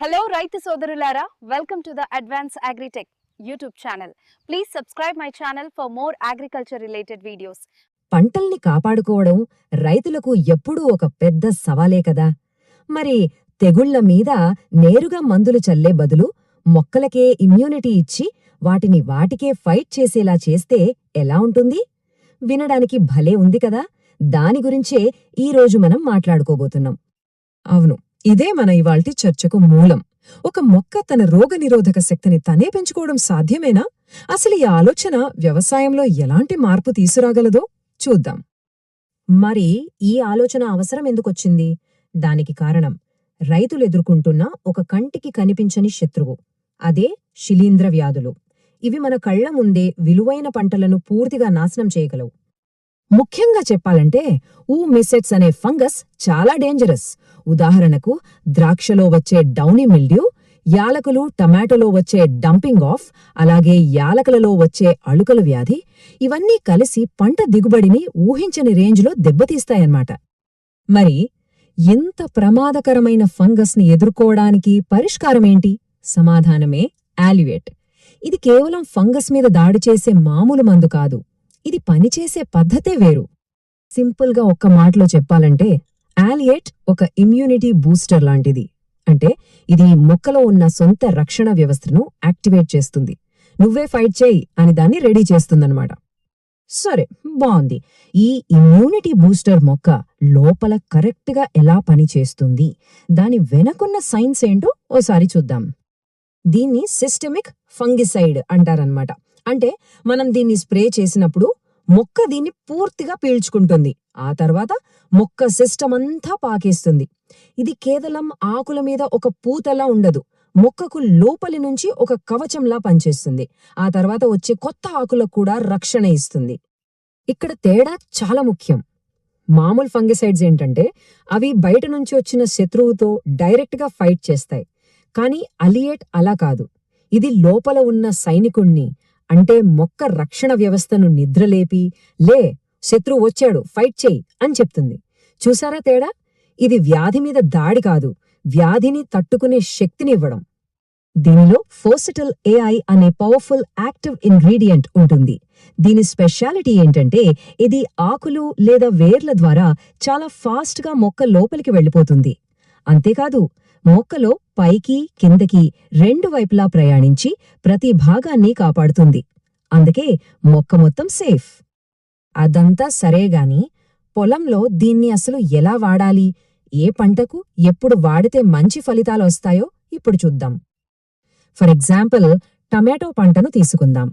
Hello రైతు సోదరులారా welcome to the advance agritech YouTube channel please subscribe my channel for more agriculture related videos పంటల్ని కాపాడుకోవడం రైతులకు ఎప్పుడూ ఒక పెద్ద సవాలే కదా. మరి తెగుళ్ళ మీద నేరుగా మందులు చల్లే బదులు మొక్కలకే ఇమ్యూనిటీ ఇచ్చి వాటిని వాటికే ఫైట్ చేసేలా చేస్తే ఎలా ఉంటుంది? వినడానికి భలే ఉంది కదా. దాని గురించే ఈరోజు మనం మాట్లాడుకోబోతున్నాం. అవును ఇదే మన ఇవాల్టి చర్చకు మూలం. ఒక మొక్క తన రోగనిరోధక శక్తిని తనే పెంచుకోవడం సాధ్యమేనా? అసలు ఈ ఆలోచన వ్యవసాయంలో ఎలాంటి మార్పు తీసుకురాగలదో చూద్దాం. మరి ఈ ఆలోచన అవసరం ఎందుకొచ్చింది? దానికి కారణం రైతులు ఎదుర్కొంటున్న ఒక కంటికి కనిపించని శత్రువు అదే శిలీంద్ర వ్యాధులు. ఇవి మన కళ్ళ ముందే విలువైన పంటలను పూర్తిగా నాశనం చేయగలవు. ముఖ్యంగా చెప్పాలంటే ఊ మిసెట్స్ అనే ఫంగస్ చాలా డేంజరస్ ఉదాహరణకు ద్రాక్షలో వచ్చే డౌనీ మిల్డ్యూ యాలకులు టమాటోలో వచ్చే డంపింగ్ ఆఫ్ అలాగే యాలకులలో వచ్చే అಳುకల వ్యాధి ఇవన్నీ కలిసి పంట దిగుబడిని ఊహించని రేంజ్లో దెబ్బతీస్తాయన్నమాట. మరి ఇంత ప్రమాదకరమైన ఫంగస్ని ఎదుర్కోవడానికి పరిష్కారమేంటి సమాధానమే ఆలివేట్ ఇది కేవలం ఫంగస్ మీద దాడి చేసే మామూలు మందు కాదు. ఇది పనిచేసే పద్ధతే వేరు. సింపుల్గా ఒక్క మాటలో చెప్పాలంటే ఆలియేట్ ఒక ఇమ్యూనిటీ బూస్టర్ లాంటిది. అంటే ఇది మొక్కలో ఉన్న సొంత రక్షణ వ్యవస్థను యాక్టివేట్ చేస్తుంది. నువ్వే ఫైట్ చేయి అని దాన్ని రెడీ చేస్తుందన్నమాట. సరే బాగుంది ఈ ఇమ్యూనిటీ బూస్టర్ మొక్క లోపల కరెక్ట్గా ఎలా పనిచేస్తుంది? దాని వెనకున్న సైన్స్ ఏంటో ఓసారి చూద్దాం. దీన్ని సిస్టమిక్ ఫంగిసైడ్ అంటారనమాట అంటే మనం దీన్ని స్ప్రే చేసినప్పుడు మొక్క దీన్ని పూర్తిగా పీల్చుకుంటుంది. ఆ తర్వాత మొక్క సిస్టమ్ అంతా పాకేస్తుంది. ఇది కేవలం ఆకుల మీద ఒక పూతలా ఉండదు. మొక్కకు లోపలి నుంచి ఒక కవచంలా పనిచేస్తుంది. ఆ తర్వాత వచ్చే కొత్త ఆకులకు కూడా రక్షణ ఇస్తుంది. ఇక్కడ తేడా చాలా ముఖ్యం. మామూలు ఫంగిసైడ్స్ ఏంటంటే అవి బయట నుంచి వచ్చిన శత్రువుతో డైరెక్ట్గా ఫైట్ చేస్తాయి. కానీ అలియేట్ అలా కాదు. ఇది లోపల ఉన్న సైనికుణ్ణి అంటే మొక్క రక్షణ వ్యవస్థను నిద్రలేపి లే శత్రువు వచ్చాడు ఫైట్ చెయ్యి అని చెప్తుంది. చూసారా తేడా? ఇది వ్యాధి మీద దాడి కాదు వ్యాధిని తట్టుకునే శక్తినివ్వడం. దీనిలో ఫోసిటల్ ఏఐ అనే పవర్ఫుల్ యాక్టివ్ ఇంగ్రీడియంట్ ఉంటుంది. దీని స్పెషాలిటీ ఏంటంటే ఇది ఆకులు లేదా వేర్ల ద్వారా చాలా ఫాస్ట్గా మొక్క లోపలికి వెళ్ళిపోతుంది. అంతేకాదు మొక్కలో పైకి కిందకి రెండు వైపులా ప్రయాణించి ప్రతి భాగాన్ని కాపాడుతుంది. అందుకే మొక్క మొత్తం సేఫ్. అదంతా సరేగాని పొలంలో దీన్ని అసలు ఎలా వాడాలి? ఏ పంటకు ఎప్పుడు వాడితే మంచి ఫలితాలు వస్తాయో ఇప్పుడు చూద్దాం. ఫర్ ఎగ్జాంపుల్ టమాటో పంటను తీసుకుందాం.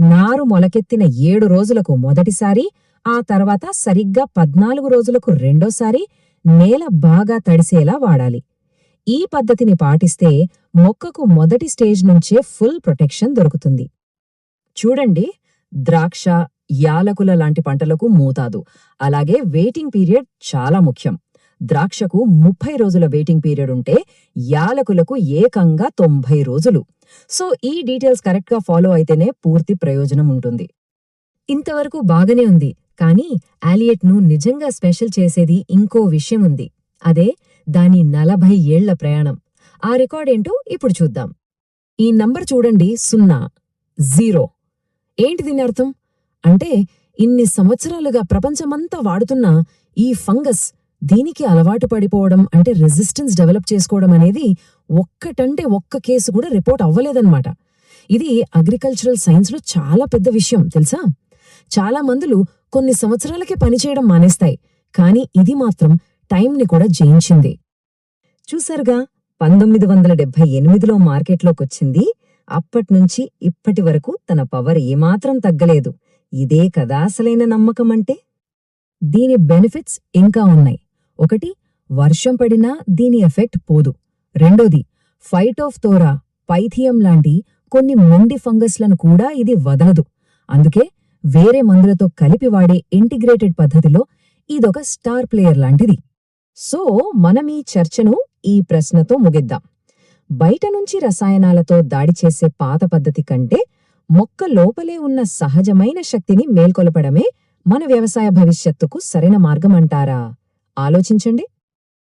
నారు మొలకెత్తిన ఏడు రోజులకు మొదటిసారి ఆ తర్వాత సరిగ్గా పద్నాలుగు రోజులకు రెండోసారి నేల బాగా తడిసేలా వాడాలి. ఈ పద్ధతిని పాటిస్తే మొక్కకు మొదటి స్టేజ్ నుంచే ఫుల్ ప్రొటెక్షన్ దొరుకుతుంది. చూడండి ద్రాక్ష యాలకుల లాంటి పంటలకు మోతాదు. అలాగే వెయిటింగ్ పీరియడ్ చాలా ముఖ్యం. ద్రాక్షకు ముప్పై రోజుల వెయిటింగ్ పీరియడ్ ఉంటే యాలకులకు ఏకంగా తొంభై రోజులు. సో ఈ డీటెయిల్స్ కరెక్ట్గా ఫాలో అయితేనే పూర్తి ప్రయోజనం ఉంటుంది. ఇంతవరకు బాగానే ఉంది. కానీ ఆలియట్ను నిజంగా స్పెషల్ చేసేది ఇంకో విషయం ఉంది. అదే దాని నలభై ఏళ్ళ ప్రయాణం. ఆ రికార్డేంటో ఇప్పుడు చూద్దాం. ఈ నంబర్ చూడండి సున్నా జీరో. ఏంటి దీని అర్థం? అంటే ఇన్ని సంవత్సరాలుగా ప్రపంచమంతా వాడుతున్న ఈ ఫంగస్ దీనికి అలవాటు పడిపోవడం అంటే రెసిస్టెన్స్ డెవలప్ చేసుకోవడం అనేది ఒక్కటంటే ఒక్క కేసు కూడా రిపోర్ట్ అవ్వలేదన్నమాట. ఇది అగ్రికల్చరల్ సైన్స్లో చాలా పెద్ద విషయం తెలుసా? చాలా మందులు కొన్ని సంవత్సరాలకే పనిచేయడం మానేస్తాయి. కానీ ఇది మాత్రం టైంని కూడా జయించింది. చూసారుగా పంతొమ్మిది వందల డెబ్బై ఎనిమిదిలో మార్కెట్లోకొచ్చింది. అప్పట్నుంచి ఇప్పటి వరకు తన పవర్ ఏమాత్రం తగ్గలేదు. ఇదే కదా అసలైన నమ్మకం అంటే దీని బెనిఫిట్స్ ఇంకా ఉన్నాయి. ఒకటి వర్షం పడినా దీని ఎఫెక్ట్ పోదు. రెండోది ఫైట్ ఆఫ్ తోరా పైథియం లాంటి కొన్ని మొండి ఫంగస్లను కూడా ఇది వదలదు. అందుకే వేరే మందులతో కలిపి వాడే ఇంటిగ్రేటెడ్ పద్ధతిలో ఇదొక స్టార్ ప్లేయర్ లాంటిది. సో మనం ఈ చర్చను ఈ ప్రశ్నతో ముగిద్దాం. బయట నుంచి రసాయనాలతో దాడి చేసే పాత పద్ధతి కంటే మొక్క లోపలే ఉన్న సహజమైన శక్తిని మేల్కొలపడమే మన వ్యవసాయ భవిష్యత్తుకు సరైన మార్గం అంటారా ఆలోచించండి.